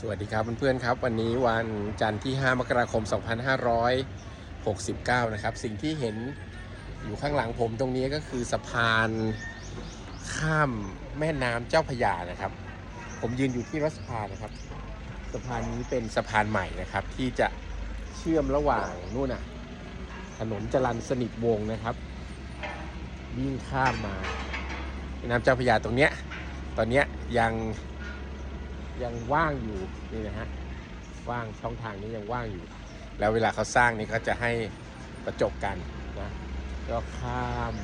สวัสดีครับเพื่อนๆครับ วันนี้วันจันทร์ที่ 5 มกราคม 2569 นะครับ สิ่งที่เห็นอยู่ข้างหลังผมตรงนี้ก็คือสะพานข้ามแม่น้ำเจ้าพยานะครับ ผมยืนอยู่ที่รัฐสภานะครับ สะพานนี้เป็นสะพานใหม่นะครับ ที่จะเชื่อมระหว่างนู่นน่ะ ถนนจรันสนิทวงนะครับวิ่งข้ามมาแม่น้ำเจ้าพยาตรงเนี้ยตอนเนี้ยยัง ยังว่างอยู่นี่นะฮะว่างช่องทางนี้ยังว่างอยู่ แล้วเวลาเขาสร้างนี่ก็จะให้ประจบกันนะก็ข้าม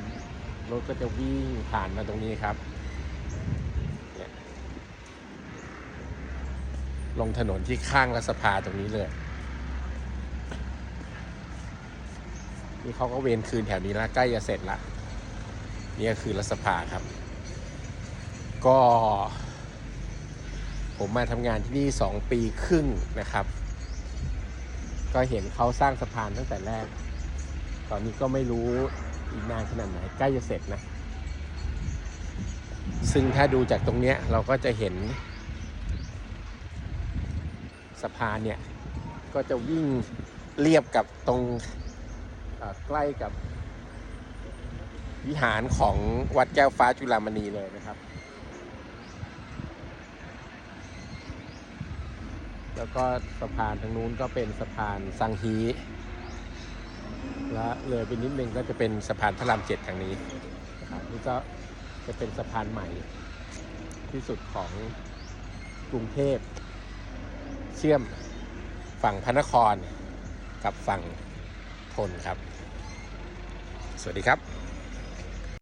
รถก็จะวิ่งผ่านมาตรงนี้ครับลงถนนที่ข้างรัฐสภาตรงนี้เลยนี่เขาก็เวนคืนแถวนี้ล้วใกล้จะเสร็จละนี่ก็คือรัฐสภาครับ ก็ ผมมาทำงานที่นี่ 2 ปีครึ่งนะครับ ก็เห็นเขาสร้างสะพานตั้งแต่แรก ตอนนี้ก็ไม่รู้อีกนานขนาดไหนใกล้จะเสร็จนะ ซึ่งถ้าดูจากตรงเนี้ยเราก็จะเห็นสะพานเนี่ย ก็จะวิ่งเรียบกับตรงใกล้กับวิหารของวัดแก้วฟ้าจุฬามณีเลยนะครับ แล้วก็สะพานทางนู้นก็เป็นสะพานสังฮีและเลยไปนิดนึงก็จะเป็นสะพานพระรามเจ็ดทางนี้นะครับนี่ก็จะเป็นสะพานใหม่ที่สุดของกรุงเทพ เชื่อมฝั่งพระนครกับฝั่งทนครับ สวัสดีครับ